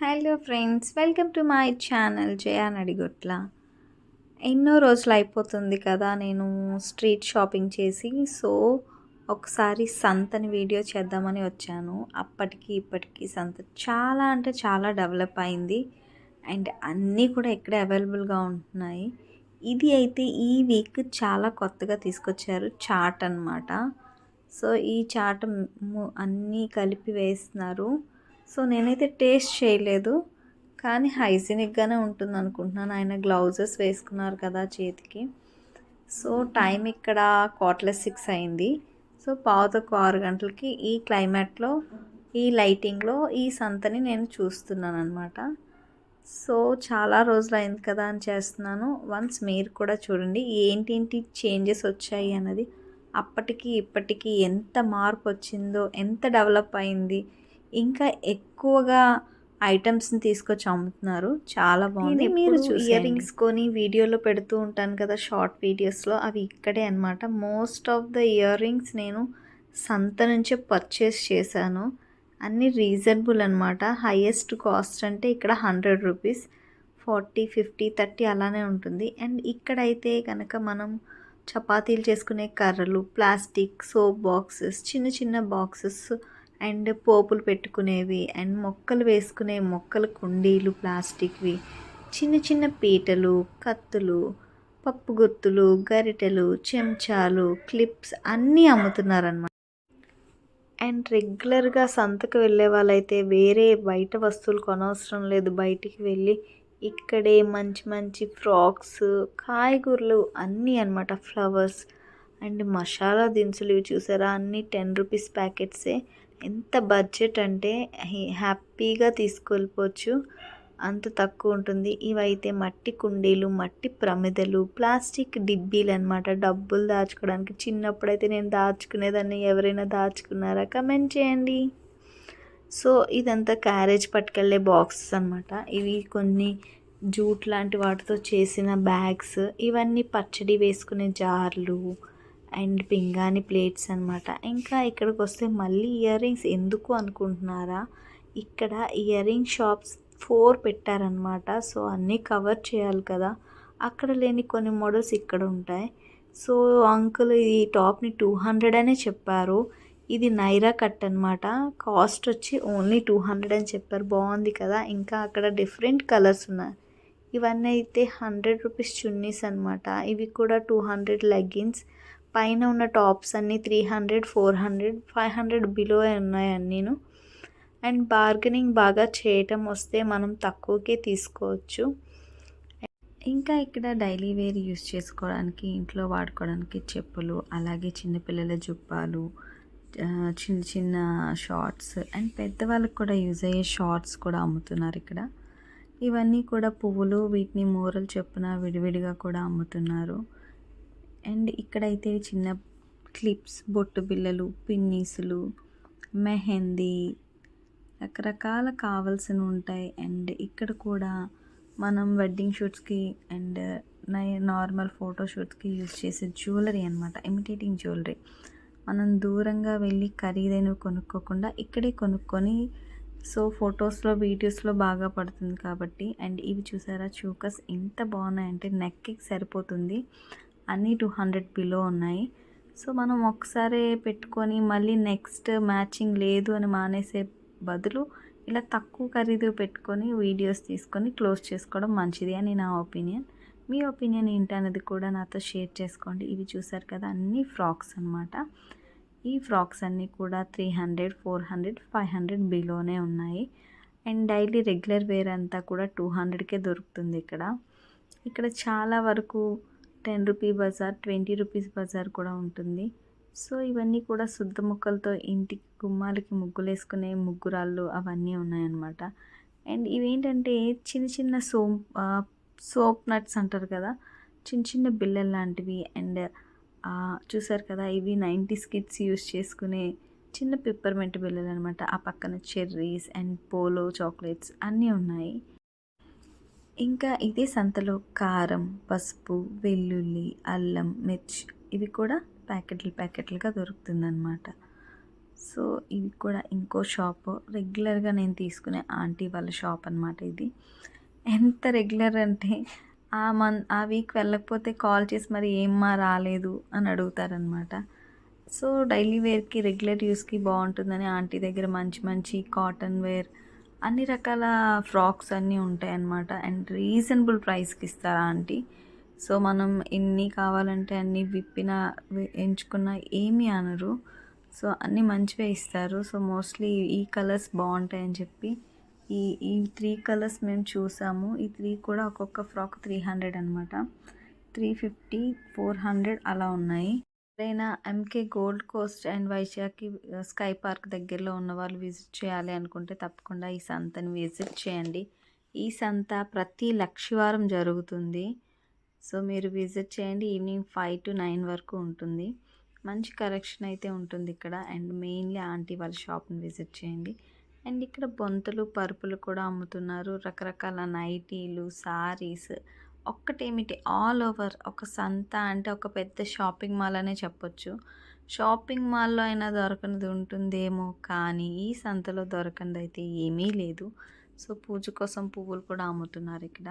Hello friends welcome to my channel Jaya Nadigotla. ఎన్నో రోజులు అయిపోతుంది కదా నేను స్ట్రీట్ షాపింగ్ చేసి సో ఒకసారి సంతని వీడియో చేద్దామని వచ్చాను. అప్పటికి ఇప్పటికి సంత చాలా అంటే చాలా డెవలప్ అయింది. అండ్ అన్నీ కూడా ఇక్కడ అవైలబుల్గా ఉంటున్నాయి. ఇది అయితే ఈ వీక్ చాలా కొత్తగా తీసుకొచ్చారు చాట్ అనమాట సో ఈ చాట్ అన్నీ కలిపి వేస్తున్నారు. సో నేనైతే టేస్ట్ చేయలేదు కానీ హైజీనిక్గానే ఉంటుంది అనుకుంటున్నాను ఆయన గ్లౌజెస్ వేసుకున్నారు కదా చేతికి. సో టైం ఇక్కడ క్వార్ట్లెస్ సిక్స్ అయింది. సో పావుతకు ఆరు గంటలకి ఈ క్లైమేట్లో ఈ లైటింగ్లో ఈ సంతని నేను చూస్తున్నాను అనమాట సో చాలా రోజులు అయింది కదా అని చేస్తున్నాను. వన్స్ మీరు కూడా చూడండి ఏంటేంటి చేంజెస్ వచ్చాయి అన్నది. అప్పటికి ఇప్పటికి ఎంత మార్పు వచ్చిందో ఎంత డెవలప్ అయింది. ఇంకా ఎక్కువగా ఐటమ్స్ని తీసుకొచ్చి అమ్ముతున్నారు. చాలా బాగుంది. మీరు ఇయర్ రింగ్స్ కొని వీడియోలో పెడుతూ ఉంటాను కదా షార్ట్ వీడియోస్లో అవి ఇక్కడే అనమాట most of the earrings నేను సంత నుంచే పర్చేస్ చేశాను. అన్నీ రీజనబుల్ అనమాట హైయెస్ట్ కాస్ట్ అంటే ఇక్కడ hundred rupees. Forty fifty thirty అలానే ఉంటుంది. అండ్ ఇక్కడైతే కనుక మనం చపాతీలు చేసుకునే కర్రలు ప్లాస్టిక్ సోప్ బాక్సెస్ చిన్న చిన్న బాక్సెస్ అండ్ పోపులు పెట్టుకునేవి అండ్ మొక్కలు వేసుకునే మొక్కల కుండీలు ప్లాస్టిక్వి. చిన్న చిన్న పీటలు కత్తులు పప్పు గుత్తులు గరిటెలు చెంచాలు క్లిప్స్ అన్నీ అమ్ముతున్నారనమాట అండ్ రెగ్యులర్గా సంతకు వెళ్ళే వాళ్ళైతే వేరే బయట వస్తువులు కొనవసరం లేదు. బయటికి వెళ్ళి ఇక్కడే మంచి మంచి ఫ్రాక్స్ కాయగూరలు అన్నీ అన్నమాట. ఫ్లవర్స్ అండ్ మసాలా దినుసులు ఇవి చూసారా? అన్నీ టెన్ రూపీస్ ప్యాకెట్సే. ఎంత బడ్జెట్ అంటే హ్యాపీగా తీసుకెళ్ళిపోవచ్చు. అంత తక్కువ ఉంటుంది. ఇవైతే మట్టి కుండీలు మట్టి ప్రమిదలు ప్లాస్టిక్ డిబ్బీలు అనమాట డబ్బులు దాచుకోవడానికి చిన్నప్పుడైతే నేను దాచుకునేదాన్ని. ఎవరైనా దాచుకున్నారా? కమెంట్ చేయండి. సో ఇదంతా క్యారేజ్ పట్టుకెళ్ళే బాక్సెస్ అనమాట ఇవి కొన్ని జూట్ లాంటి వాటితో చేసిన బ్యాగ్స్ ఇవన్నీ పచ్చడి వేసుకునే జార్లు అండ్ పింగాణి ప్లేట్స్ అనమాట ఇంకా ఇక్కడికి వస్తే మళ్ళీ ఇయర్ రింగ్స్ ఎందుకు అనుకుంటున్నారా? ఇక్కడ ఇయర్ రింగ్ షాప్స్ ఫోర్ పెట్టారనమాట సో అన్నీ కవర్ చేయాలి కదా. అక్కడ లేని కొన్ని మోడల్స్ ఇక్కడ ఉంటాయి. సో అంకుల్ ఈ టాప్ని టూ హండ్రెడ్ అనే చెప్పారు. ఇది నైరా కట్ అనమాట కాస్ట్ వచ్చి ఓన్లీ టూ హండ్రెడ్ అని చెప్పారు. బాగుంది కదా. ఇంకా అక్కడ డిఫరెంట్ కలర్స్ ఉన్నాయి. ఇవన్నీ అయితే హండ్రెడ్ రూపీస్ చున్నీస్ అనమాట ఇవి కూడా టూ హండ్రెడ్ లెగ్గిన్స్ పైన ఉన్న టాప్స్ అన్నీ three hundred four hundred five hundred below ఉన్నాయి అన్నీను అండ్ బార్గెనింగ్ బాగా చేయటం వస్తే మనం తక్కువకే తీసుకోవచ్చు. ఇంకా ఇక్కడ డైలీ వేర్ యూస్ చేసుకోవడానికి ఇంట్లో వాడుకోవడానికి చెప్పులు అలాగే చిన్నపిల్లల జుబ్బాలు చిన్న చిన్న షార్ట్స్ అండ్ పెద్దవాళ్ళకి కూడా యూజ్ అయ్యే షార్ట్స్ కూడా అమ్ముతున్నారు ఇక్కడ. ఇవన్నీ కూడా పువ్వులు వీటిని మూరలు చెప్పున విడివిడిగా కూడా అమ్ముతున్నారు. అండ్ ఇక్కడైతే చిన్న క్లిప్స్ బొట్టు బిళ్ళలు పిన్నీసులు మెహందీ రకరకాల కావాల్సినవి ఉంటాయి. అండ్ ఇక్కడ కూడా మనం వెడ్డింగ్ షూట్స్కి అండ్ నార్మల్ ఫోటో షూట్స్కి యూజ్ చేసే జ్యువెలరీ అనమాట ఇమిటేటింగ్ జ్యువెలరీ మనం దూరంగా వెళ్ళి ఖరీదైనవి కొనుక్కోకుండా ఇక్కడే కొనుక్కొని సో ఫొటోస్లో వీడియోస్లో బాగా పడుతుంది కాబట్టి. అండ్ ఇవి చూసారా చూకస్ ఎంత బాగున్నాయంటే నెక్కి సరిపోతుంది. అన్నీ టూ హండ్రెడ్ బిలో ఉన్నాయి. సో మనం ఒకసారి పెట్టుకొని మళ్ళీ నెక్స్ట్ మ్యాచింగ్ లేదు అని మానేసే బదులు ఇలా తక్కువ ఖరీదు పెట్టుకొని వీడియోస్ తీసుకొని క్లోజ్ చేసుకోవడం మంచిది అని నా ఒపీనియన్ మీ ఒపీనియన్ ఏంటనేది కూడా నాతో షేర్ చేసుకోండి. ఇవి చూసారు కదా అన్నీ ఫ్రాక్స్ అన్నమాట. ఈ ఫ్రాక్స్ అన్నీ కూడా three hundred four hundred five hundred బిలోనే ఉన్నాయి. అండ్ డైలీ రెగ్యులర్ వేర్ అంతా కూడా టూ హండ్రెడ్కే దొరుకుతుంది ఇక్కడ. ఇక్కడ చాలా వరకు ten rupee Bazar twenty rupees Bazar కూడా ఉంటుంది. సో ఇవన్నీ కూడా శుద్ధ ముక్కలతో ఇంటికి గుమ్మాలకి ముగ్గులు వేసుకునే ముగ్గురాళ్ళు అవన్నీ ఉన్నాయన్నమాట. అండ్ ఇవేంటంటే చిన్న చిన్న సోప్ సోప్ నట్స్ అంటారు కదా చిన్న చిన్న బిల్లలు లాంటివి అండ్ చూసారు కదా ఇవి నైంటీస్ కిడ్స్ యూస్ చేసుకునే చిన్న పిప్పర్మెంట్ బిల్లలు అనమాట ఆ పక్కన చెర్రీస్ అండ్ పోలో చాక్లెట్స్ అన్నీ ఉన్నాయి. ఇంకా ఇదే సంతలో కారం పసుపు వెల్లుల్లి అల్లం మిర్చి ఇవి కూడా ప్యాకెట్లు ప్యాకెట్లుగా దొరుకుతుందన్నమాట. సో ఇది కూడా ఇంకో షాప్. రెగ్యులర్గా నేను తీసుకునే ఆంటీ వాళ్ళ షాప్ అనమాట ఇది. ఎంత రెగ్యులర్ అంటే ఆ మన్ ఆ వీక్ వెళ్ళకపోతే కాల్ చేసి మరి ఏమ్మా రాలేదు అని అడుగుతారనమాట సో డైలీ వేర్కి రెగ్యులర్ యూస్కి బాగుంటుందని ఆంటీ దగ్గర మంచి మంచి కాటన్ వేర్ అన్ని రకాల ఫ్రాక్స్ అన్నీ ఉంటాయి అన్నమాట అండ్ రీజనబుల్ ప్రైస్కి ఇస్తారా ఆంటీ? సో మనం ఎన్ని కావాలంటే అన్ని విప్పిన ఎంచుకున్న ఏమీ అనరు. సో అన్నీ మంచివే ఇస్తారు. సో మోస్ట్లీ ఈ కలర్స్ బాగుంటాయని చెప్పి ఈ ఈ త్రీ కలర్స్ మేము చూసాము. ఈ త్రీ కూడా ఒక్కొక్క ఫ్రాక్ త్రీ హండ్రెడ్ అనమాట త్రీ ఫిఫ్టీ ఫోర్ హండ్రెడ్ అలా ఉన్నాయి. ఎవరైనా ఎంకే గోల్డ్ కోస్ట్ అండ్ వైజాగ్కి స్కై పార్క్ దగ్గరలో ఉన్న వాళ్ళు విజిట్ చేయాలి అనుకుంటే తప్పకుండా ఈ సంతని విజిట్ చేయండి. ఈ సంత ప్రతి లక్షవారం జరుగుతుంది. సో మీరు విజిట్ చేయండి. ఈవినింగ్ ఫైవ్ టు నైన్ వరకు ఉంటుంది. మంచి కలెక్షన్ అయితే ఉంటుంది ఇక్కడ. అండ్ మెయిన్లీ ఆంటీ వాళ్ళ షాప్ని విజిట్ చేయండి. అండ్ ఇక్కడ బొంతలు పరుపులు కూడా అమ్ముతున్నారు. రకరకాల నైటీలు సారీస్ ఒక్కటేమిటి? ఆల్ ఓవర్ ఒక సంత అంటే ఒక పెద్ద షాపింగ్ మాల్ అనే చెప్పొచ్చు. షాపింగ్ మాల్లో అయినా దొరకనిది ఉంటుందేమో కానీ ఈ సంతలో దొరకనిది అయితే ఏమీ లేదు. సో పూజ కోసం పువ్వులు కూడా అమ్ముతున్నారు ఇక్కడ.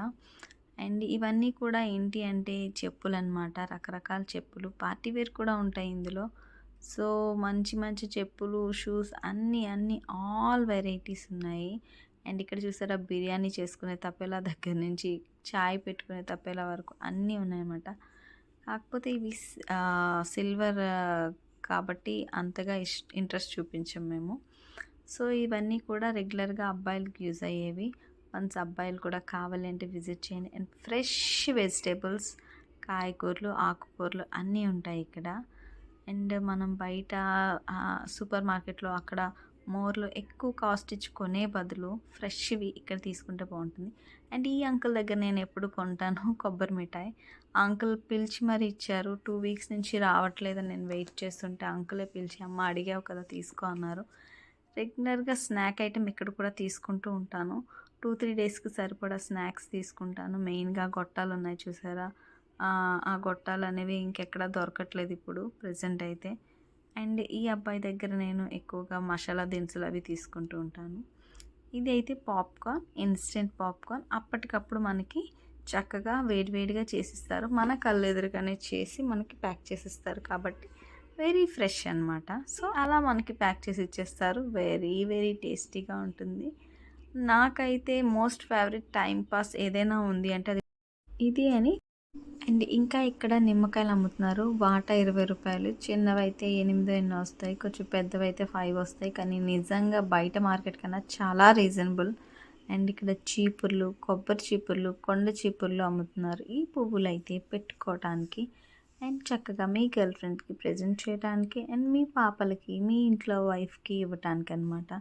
అండ్ ఇవన్నీ కూడా ఏంటి అంటే చెప్పులు అనమాట రకరకాల చెప్పులు పార్టీ వేర్ కూడా ఉంటాయి ఇందులో. సో మంచి మంచి చెప్పులు షూస్ అన్నీ అన్నీ ఆల్ వెరైటీస్ ఉన్నాయి. అండ్ ఇక్కడ చూసారా బిర్యానీ చేసుకునే తప్పేలా దగ్గర నుంచి చాయ్ పెట్టుకునే తప్పేలా వరకు అన్నీ ఉన్నాయన్నమాట. కాకపోతే ఇవి సిల్వర్ కాబట్టి అంతగా ఇష్ ఇంట్రెస్ట్ చూపించాం మేము. సో ఇవన్నీ కూడా రెగ్యులర్గా అబ్బాయిలకు యూజ్ అయ్యేవి. వన్స్ అబ్బాయిలు కూడా కావాలంటే విజిట్ చేయండి. అండ్ ఫ్రెష్ వెజిటేబుల్స్ కాయగూరలు ఆకుకూరలు అన్నీ ఉంటాయి ఇక్కడ. అండ్ మనం బయట సూపర్ మార్కెట్లో అక్కడ మోర్లో ఎక్కువ కాస్ట్ ఇచ్చి కొనే బదులు ఫ్రెష్వి ఇక్కడ తీసుకుంటే బాగుంటుంది. అండ్ ఈ అంకుల్ దగ్గర నేను ఎప్పుడు కొంటాను కొబ్బరి మిఠాయి. ఆ అంకుల్ పిలిచి మరి ఇచ్చారు. టూ వీక్స్ నుంచి రావట్లేదని నేను వెయిట్ చేస్తుంటే అంకులే పిలిచి అమ్మ అడిగావు కదా తీసుకో అన్నారు. రెగ్యులర్గా స్నాక్ ఐటెం ఇక్కడ కూడా తీసుకుంటూ ఉంటాను. టూ త్రీ డేస్కి సరిపడా స్నాక్స్ తీసుకుంటాను. మెయిన్గా గొట్టాలు ఉన్నాయి చూసారా? ఆ, గొట్టాలు అనేవి ఇంకెక్కడ దొరకట్లేదు ఇప్పుడు ప్రజెంట్ అయితే. అండ్ ఈ అబ్బాయి దగ్గర నేను ఎక్కువగా మసాలా దినుసులు అవి తీసుకుంటూ ఉంటాను. ఇది అయితే పాప్కార్న్ ఇన్స్టెంట్ పాప్కార్న్. అప్పటికప్పుడు మనకి చక్కగా వేడివేడిగా చేసిస్తారు. మన కళ్ళు ఎదురుగానే చేసి మనకి ప్యాక్ చేసిస్తారు కాబట్టి వెరీ ఫ్రెష్ అనమాట సో అలా మనకి ప్యాక్ చేసి ఇచ్చేస్తారు. వెరీ వెరీ టేస్టీగా ఉంటుంది. నాకైతే మోస్ట్ ఫేవరెట్ టైం పాస్ ఏదైనా ఉంది అంటే అది ఇది అని అండ్ ఇంకా ఇక్కడ నిమ్మకాయలు అమ్ముతున్నారు. వాటా ఇరవై రూపాయలు. చిన్నవి అయితే ఎనిమిది ఎన్నో వస్తాయి. కొంచెం పెద్దవి అయితే ఫైవ్ వస్తాయి. కానీ నిజంగా బయట మార్కెట్ కన్నా చాలా రీజనబుల్ అండ్ ఇక్కడ చీపుర్లు కొబ్బరి చీపుర్లు కొండ చీపుర్లు అమ్ముతున్నారు. ఈ పువ్వులు అయితే పెట్టుకోవటానికి అండ్ చక్కగా మీ గర్ల్ ఫ్రెండ్కి ప్రజెంట్ చేయడానికి అండ్ మీ పాపలకి మీ ఇంట్లో వైఫ్కి ఇవ్వటానికి అనమాట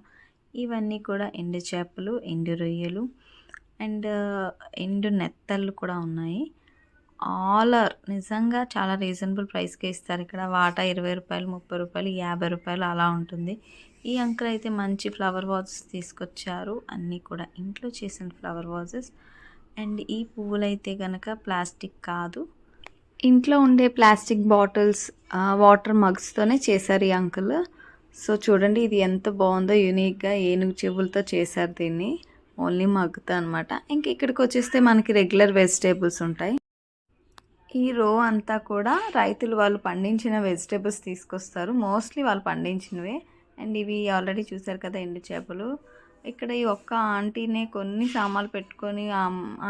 ఇవన్నీ కూడా ఎండు చేపలు ఎండు రొయ్యలు అండ్ ఎండు నెత్తళ్ళు కూడా ఉన్నాయి. ఆల్ ఆర్ నిజంగా చాలా రీజనబుల్ ప్రైస్కే ఇస్తారు. ఇక్కడ వాటా ఇరవై రూపాయలు ముప్పై రూపాయలు యాభై రూపాయలు అలా ఉంటుంది. ఈ అంకుల్ అయితే మంచి ఫ్లవర్ వాజెస్ తీసుకొచ్చారు. అన్నీ కూడా ఇంట్లో చేసిన ఫ్లవర్ వాజెస్ అండ్ ఈ పువ్వులు అయితే కనుక ప్లాస్టిక్ కాదు. ఇంట్లో ఉండే ప్లాస్టిక్ బాటిల్స్ వాటర్ మగ్స్తోనే చేశారు ఈ అంకుల్. సో చూడండి ఇది ఎంత బాగుందో యూనిక్గా ఏనుగు చెవులతో చేశారు దీన్ని. ఓన్లీ మగ్గుతా అనమాట ఇంక ఇక్కడికి వచ్చేస్తే మనకి రెగ్యులర్ వెజిటేబుల్స్ ఉంటాయి. ఈ రో అంతా కూడా రైతులు వాళ్ళు పండించిన వెజిటేబుల్స్ తీసుకొస్తారు. మోస్ట్లీ వాళ్ళు పండించినవే. అండ్ ఇవి ఆల్రెడీ చూసారు కదా ఎండు చేపలు. ఇక్కడ ఈ ఒక్క ఆంటీనే కొన్ని సామాన్లు పెట్టుకొని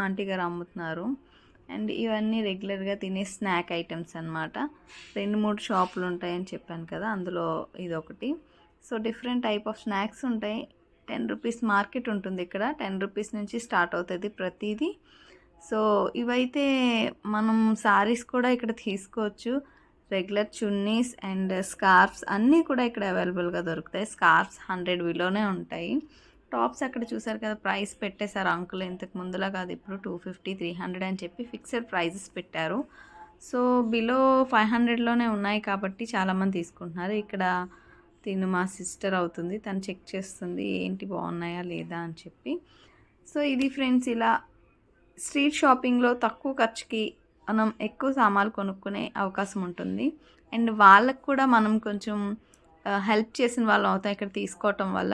ఆంటీ గారు అమ్ముతున్నారు. అండ్ ఇవన్నీ రెగ్యులర్గా తినే స్నాక్ ఐటమ్స్ అన్నమాట. రెండు మూడు షాపులు ఉంటాయని చెప్పాను కదా అందులో ఇది ఒకటి so different type of snacks ఉంటాయి. టెన్ రూపీస్ మార్కెట్ ఉంటుంది ఇక్కడ. టెన్ రూపీస్ నుంచి స్టార్ట్ అవుతుంది ప్రతిదీ. సో ఇవైతే మనం శారీస్ కూడా ఇక్కడ తీసుకోవచ్చు. రెగ్యులర్ చున్నీస్ అండ్ స్కార్ఫ్స్ అన్నీ కూడా ఇక్కడ అవైలబుల్గా దొరుకుతాయి. స్కార్ఫ్స్ హండ్రెడ్ విలోనే ఉంటాయి. టాప్స్ అక్కడ చూసారు కదా ప్రైస్ పెట్టేశారు అంకుల్. ఇంతకు ముందులా కాదు ఇప్పుడు టూ ఫిఫ్టీ త్రీ హండ్రెడ్ అని చెప్పి ఫిక్స్డ్ ప్రైజెస్ పెట్టారు. సో బిలో ఫైవ్ హండ్రెడ్లోనే ఉన్నాయి కాబట్టి చాలామంది తీసుకుంటున్నారు. ఇక్కడ తిను మా సిస్టర్ అవుతుంది. తను చెక్ చేస్తుంది ఏంటి బాగున్నాయా లేదా? అని చెప్పి. సో ఇది ఫ్రెండ్స్ ఇలా స్ట్రీట్ షాపింగ్లో తక్కువ ఖర్చుకి మనం ఎక్కువ సామాన్లు కొనుక్కునే అవకాశం ఉంటుంది. అండ్ వాళ్ళకు కూడా మనం కొంచెం హెల్ప్ చేసిన వాళ్ళం అవుతాం ఇక్కడ తీసుకోవటం వల్ల.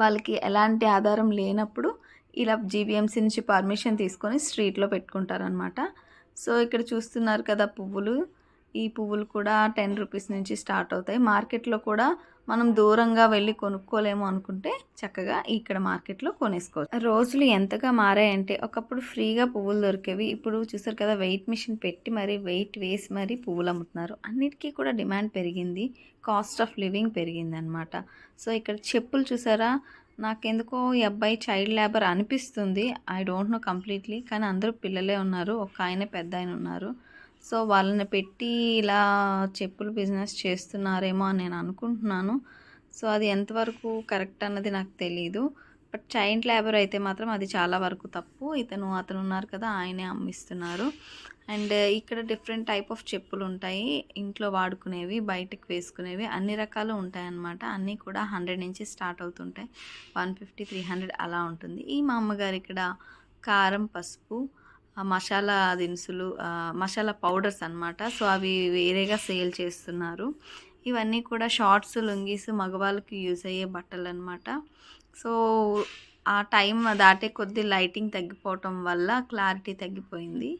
వాళ్ళకి ఎలాంటి ఆధారం లేనప్పుడు ఇలా జీబీఎంసీ నుంచి పర్మిషన్ తీసుకొని స్ట్రీట్లో పెట్టుకుంటారనమాట సో ఇక్కడ చూస్తున్నారు కదా పువ్వులు. ఈ పువ్వులు కూడా టెన్ రూపీస్ నుంచి స్టార్ట్ అవుతాయి. మార్కెట్లో కూడా మనం దూరంగా వెళ్ళి కొనుక్కోలేము అనుకుంటే చక్కగా ఇక్కడ మార్కెట్లో కొనేసుకోవచ్చు. రోజులు ఎంతగా మారాయంటే ఒకప్పుడు ఫ్రీగా పువ్వులు దొరికేవి. ఇప్పుడు చూసారు కదా వెయిట్ మిషన్ పెట్టి మరి వెయిట్ వేసి మరి పువ్వులు అమ్ముతున్నారు. అన్నిటికీ కూడా డిమాండ్ పెరిగింది. కాస్ట్ ఆఫ్ లివింగ్ పెరిగింది అనమాట సో ఇక్కడ చెప్పులు చూసారా? నాకెందుకో ఈ అబ్బాయి చైల్డ్ లేబర్ అనిపిస్తుంది. I don't know completely. కానీ అందరూ పిల్లలే ఉన్నారు. ఒక ఆయన పెద్ద ఆయన ఉన్నారు. సో వాళ్ళని పెట్టి ఇలా చెప్పులు బిజినెస్ చేస్తున్నారేమో అని నేను అనుకుంటున్నాను. సో అది ఎంతవరకు కరెక్ట్ అన్నది నాకు తెలీదు. బట్ చైల్డ్ లేబర్ అయితే మాత్రం అది చాలా వరకు తప్పు. ఇతను అతను ఉన్నారు కదా ఆయనే అమ్మిస్తున్నారు. అండ్ ఇక్కడ డిఫరెంట్ టైప్ ఆఫ్ చెప్పులు ఉంటాయి. ఇంట్లో వాడుకునేవి బయటకు వేసుకునేవి అన్ని రకాలు ఉంటాయన్నమాట. అన్నీ కూడా హండ్రెడ్ నుంచి స్టార్ట్ అవుతుంటాయి. వన్ ఫిఫ్టీ త్రీ హండ్రెడ్ అలా ఉంటుంది. ఈ మా అమ్మగారు ఇక్కడ కారం పసుపు మసాలా దినుసులు మసాలా పౌడర్స్ అనమాట సో అవి వేరేగా సేల్ చేస్తున్నారు. ఇవన్నీ కూడా షార్ట్స్ లుంగీస్ మగవాళ్ళకి యూజ్ అయ్యే బట్టలు అనమాట సో ఆ టైం దాటే కొద్ది లైటింగ్ తగ్గిపోవటం వల్ల క్లారిటీ తగ్గిపోయింది.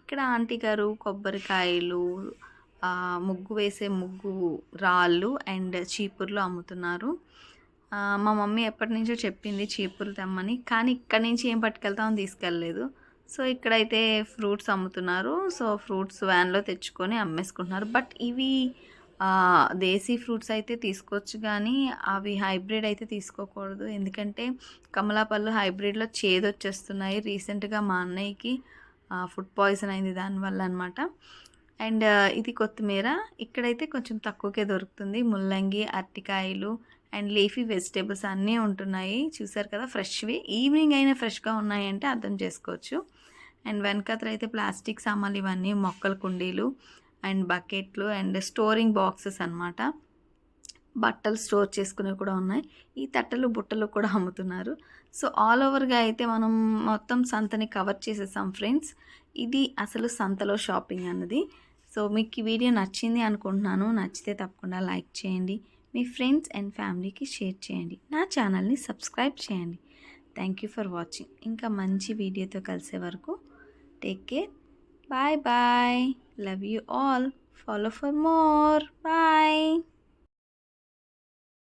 ఇక్కడ ఆంటీ గారు కొబ్బరికాయలు ముగ్గు వేసే ముగ్గు రాళ్ళు అండ్ చీపుర్లు అమ్ముతున్నారు. మా మమ్మీ ఎప్పటి నుంచో చెప్పింది చీపుర్లు తెమ్మని కానీ ఇక్కడి నుంచి ఏం పట్టుకెళ్తామని తీసుకెళ్ళలేదు. సో ఇక్కడైతే ఫ్రూట్స్ అమ్ముతున్నారు. సో ఫ్రూట్స్ వ్యాన్లో తెచ్చుకొని అమ్మేసుకుంటున్నారు. బట్ ఇవి దేశీ ఫ్రూట్స్ అయితే తీసుకోవచ్చు కానీ అవి హైబ్రిడ్ అయితే తీసుకోకూడదు. ఎందుకంటే కమలాపళ్ళు హైబ్రిడ్లో చేదు వచ్చేస్తున్నాయి రీసెంట్గా మా అన్నయ్యకి ఫుడ్ పాయిజన్ అయింది దానివల్ల అనమాట అండ్ ఇది కొత్తిమీర. ఇక్కడైతే కొంచెం తక్కువకే దొరుకుతుంది. ముల్లంగి అరటికాయలు అండ్ లీఫీ వెజిటేబుల్స్ అన్నీ ఉంటున్నాయి. చూసారు కదా ఫ్రెష్వి. ఈవినింగ్ అయినా ఫ్రెష్గా ఉన్నాయంటే అర్థం చేసుకోవచ్చు. అండ్ వెనకత్ర అయితే ప్లాస్టిక్ సామాన్లు ఇవన్నీ మొక్కల కుండీలు అండ్ బకెట్లు అండ్ స్టోరింగ్ బాక్సెస్ అన్నమాట. బట్టలు స్టోర్ చేసుకునేవి కూడా ఉన్నాయి. ఈ తట్టలు బుట్టలు కూడా అమ్ముతున్నారు. సో ఆల్ ఓవర్గా అయితే మనం మొత్తం సంతని కవర్ చేసేసాం ఫ్రెండ్స్. ఇది అసలు సంతలో షాపింగ్ అన్నది. సో మీకు ఈ వీడియో నచ్చింది అనుకుంటున్నాను. నచ్చితే తప్పకుండా లైక్ చేయండి. మీ ఫ్రెండ్స్ అండ్ ఫ్యామిలీకి షేర్ చేయండి. నా ఛానల్ని సబ్స్క్రైబ్ చేయండి. థ్యాంక్ యూ ఫర్ వాచింగ్ ఇంకా మంచి వీడియోతో కలిసే వరకు take care bye bye love you all follow for more bye